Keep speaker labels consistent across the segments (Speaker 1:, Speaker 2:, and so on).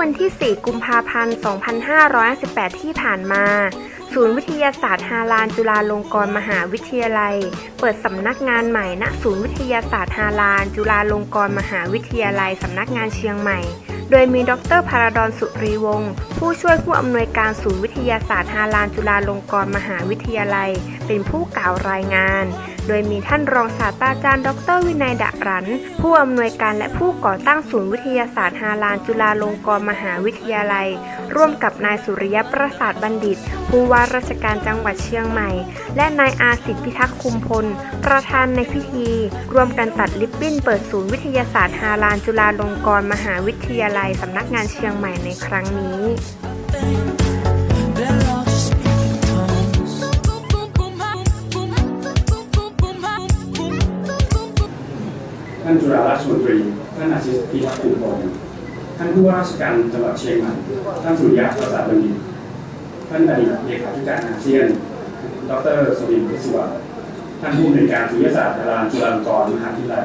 Speaker 1: วันที่ 4 กุมภาพันธ์ 2518ที่ผ่านมา ศูนย์วิทยาศาสตร์ฮาลานจุฬาลงกรณ์มหาวิทยาลัย เปิดสำนักงานใหม่ณศูนย์วิทยาศาสตร์ฮาลานจุฬาลงกรณ์มหาวิทยาลัยสำนักงานเชียงใหม่ โดยมีดรพาราดอนสุรีวงศ์ผู้ช่วยผู้อำนวยการศูนย์วิทยาศาสตร์ฮาลานจุฬาลงกรณ์มหาวิทยาลัย เป็นผู้กล่าวรายงานโดยมีท่านรองศาสตราจารย์ ดรวินัยดะรัน ผู้อำนวยการและผู้ก่อตั้งศูนย์วิทยาศาสตร์ฮาลานจุฬาลงกรณ์มหาวิทยาลัย ร่วมกับนายสุริยประสาทบัณฑิต ผู้ว่าราชการจังหวัดเชียงใหม่ และนายอาสิทธิพิทักษ์คุมพล ประธานในพิธีร่วมกันตัดลิบบิ้นเปิดศูนย์วิทยาศาสตร์ฮาลานจุฬาลงกรณ์มหาวิทยาลัยสำนักงานเชียงใหม่ในครั้งนี้า
Speaker 2: นจุฬาราชมนตรี ท่านอาชิตพิทักษ์ภูมิพลท่านผู้ว่าราชการจังหวัดเชียงใหม่ ท่านสุริยะประสาทบัณฑิต ท่านอดีตเลขาธิการอาเซียน ดรสวินพิศวรรณท่านผู้อำนวยการสุริยศาสตร์ดารานจุฬาลงกรณ์มหาวิทยาลัย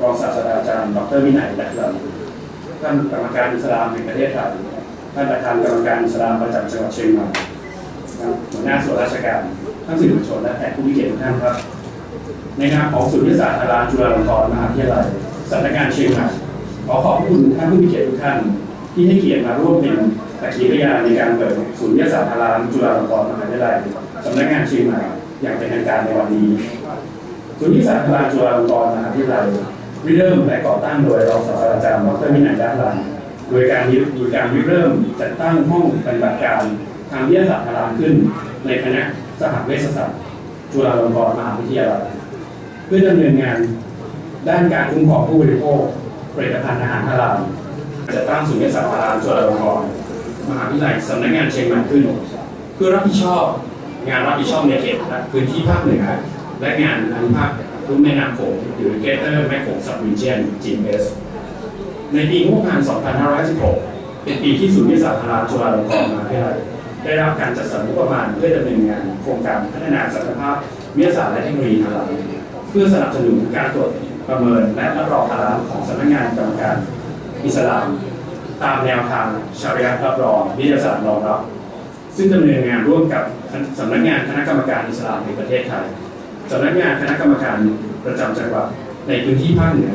Speaker 2: รองศาสตราจารย์ ดรวินัยและลำท่านกรรมการอิสลามแห่งประเทศไทย ท่านประธานกรรมการอิสลามประจำจังหวัดเชียงใหม่หัวหน้าส่วนราชการท่านสื่อมวลชนและแขกผู้มีเกียรติทุกท่านครับ ในนามของศูนย์วิทยาศาสตร์าราจุฬาลงกรณ์มหาวิทยาลัยสำนักงานเชียงใหม่ขอขอบคุณท่านผู้มีเกียรติทุกท่าน ที่ให้เกียรติมาร่วมเป็นสักขีพยานในการเปิดศูนย์วิทยาศาสตร์าราจุฬาลงกรณ์มหาวิทยาลัยสำนักงานเชียงใหม่อย่างเป็นทางการในวันนี้ศูนย์วิทยาศาสตร์าราจุฬาลงกรณ์มหาวิทยาลัยริเริ่มและก่อตั้งโดยรองศาสตราจารย์ดรวินัยดารันโดยการโดยการริเริ่มจัดตั้งห้องปฏิบัติการทางวิทยาศาสตร์าราขึ้น ในคณะสหเวชศาสตร์จุฬาลงกรณ์มหาวิทยาลัย พื่อดำเนินงานด้านการคุ้มครองผู้บริโภคผลิตภัณฑ์อาหารฮาลาลจะตั้งศูนย์วิทยาศาสตร์ฮาลาลจุฬาลงกรณ์มหาวิทยาลัยสำนักงานเชียงใหม่ขึ้น เพื่อรับผิดชอบงานรับผิดชอบในเขตพื้นที่ภาคเหนือและงานอนุภาครุ่มแม่น้ำโขงหรือ Greater แม่โขง Sub Region GMS ในปีงบประมาณ 2516 เป็นปีที่ศูนย์วิทยาศาสตร์ฮาลาลจุฬาลงกรณ์มหาวิทยาลัยได้รับการจัดสรรงบประมาณเพื่อดำเนินงานโครงการพัฒนาศักยภาพวิทยาศาสตร์และเทคโนโลยีฮาลาล เพื่อสนับสนุนการตรวจประเมินและรับรองฮาลาลของสำนักงานกรรมการอิสลาม ตามแนวทางชาริอะรับรองวิทยาศาสตร์รองรับ ซึ่งดำเนินงานร่วมกับสำนักงานคณะกรรมการอิสลามแห่งประเทศไทยสำนักงานคณะกรรมการประจำจังหวัดในพื้นที่ภาคเหนือ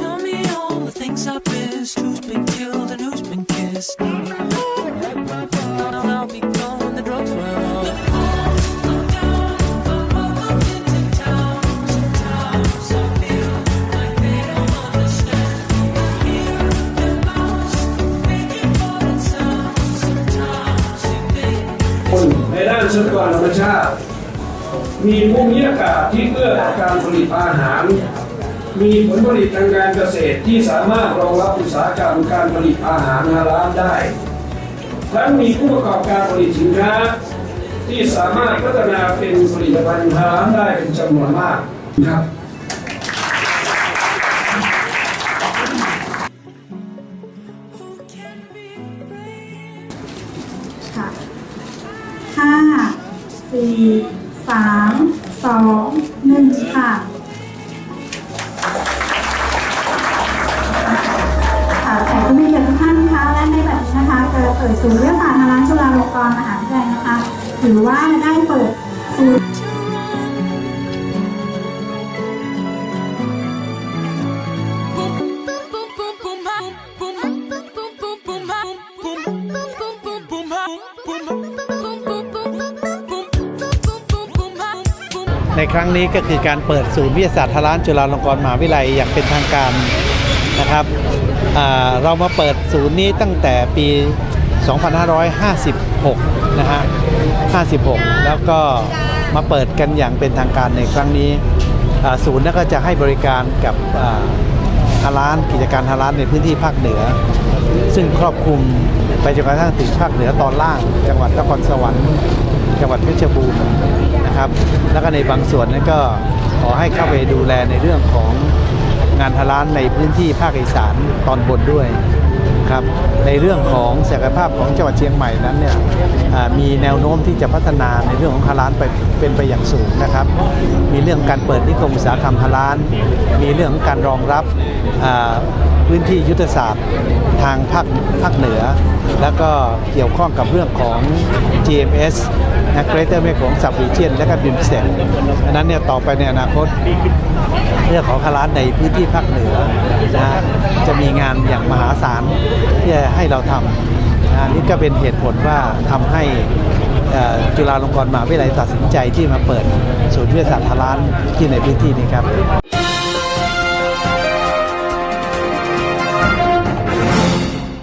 Speaker 3: Tell me all the things I've missed. Who's been killed and who's been kissed? I'll be gone
Speaker 4: ทรัพยากรธรรมชาติ มีภูมิอากาศที่เอื้อต่อการผลิตอาหาร มีผลผลิตทางการเกษตรที่สามารถรองรับอุตสาหกรรมการผลิตอาหารฮาลาลได้ทั้งมีผู้ประกอบการผลิตสินค้าที่สามารถพัฒนาเป็นผลิตภัณฑ์ฮาลาลได้เป็นจำนวนมากครับ
Speaker 5: ค่ะ ห้าสี่สามสองหนึ่งค่ะค่ะแขกผู้มีเกียรติทุกท่านนะคะและในแบบนี้นะคะเกิดเปิดศูนย์วิทยาศาสตร์ฮาลาลจุฬาลงกรณ์มหาวิทยาลัยนะคะ ถือว่าได้เปิดศูนย์
Speaker 6: ในครั้งนี้ก็คือการเปิดศูนย์วิทยาศาสตร์ทาร้านจุฬาลงกรณ์มหาวิทยาลัยอย่างเป็นทางการนะครับเรามาเปิดศูนย์นี้ตั้งแต่ปี 2556 นะฮะ 56 แล้วก็มาเปิดกันอย่างเป็นทางการในครั้งนี้ศูนย์นก็จะให้บริการกับอ่าฮาร้านกิจการฮาร้านในพื้นที่ภาคเหนือ ซึ่งครอบคลุมไปจนกระทั่งถึงภาคเหนือตอนล่าง จังหวัดนครสวรรค์ จังหวัดเพชรบูรณ์ นะครับ แล้วก็ในบางส่วนนั้นก็ขอให้เข้าไปดูแลในเรื่องของงานฮาลานในพื้นที่ภาคอีสานตอนบนด้วยครับในเรื่องของศักยภาพของจังหวัดเชียงใหม่นั้นเนี่ยมีแนวโน้มที่จะพัฒนาในเรื่องของฮาลานไปเป็นไปอย่างสูงนะครับ มีเรื่องการเปิดนิคมอุตสาหกรรมฮาลาน มีเรื่องของการรองรับ พื้นที่ยุทธศาสตร์ทางภาคภาคเหนือ แล้วก็เกี่ยวข้องกับเรื่องของ GMS นะ Greater แม่ของ Sub Region และก็ BIMSTEC อันนั้นเนี่ยต่อไปในอนาคตเรื่องของคาร้านในพื้นที่ภาคเหนือนะจะมีงานอย่างมหาศาลที่ให้เราทำนะนี่ก็เป็นเหตุผลว่าทำให้จุฬาลงกรณ์มหาวิทยาลัยตัดสินใจที่มาเปิดศูนย์วิทยาศาสตร์ฮาลานที่ในพื้นที่นี้ครับ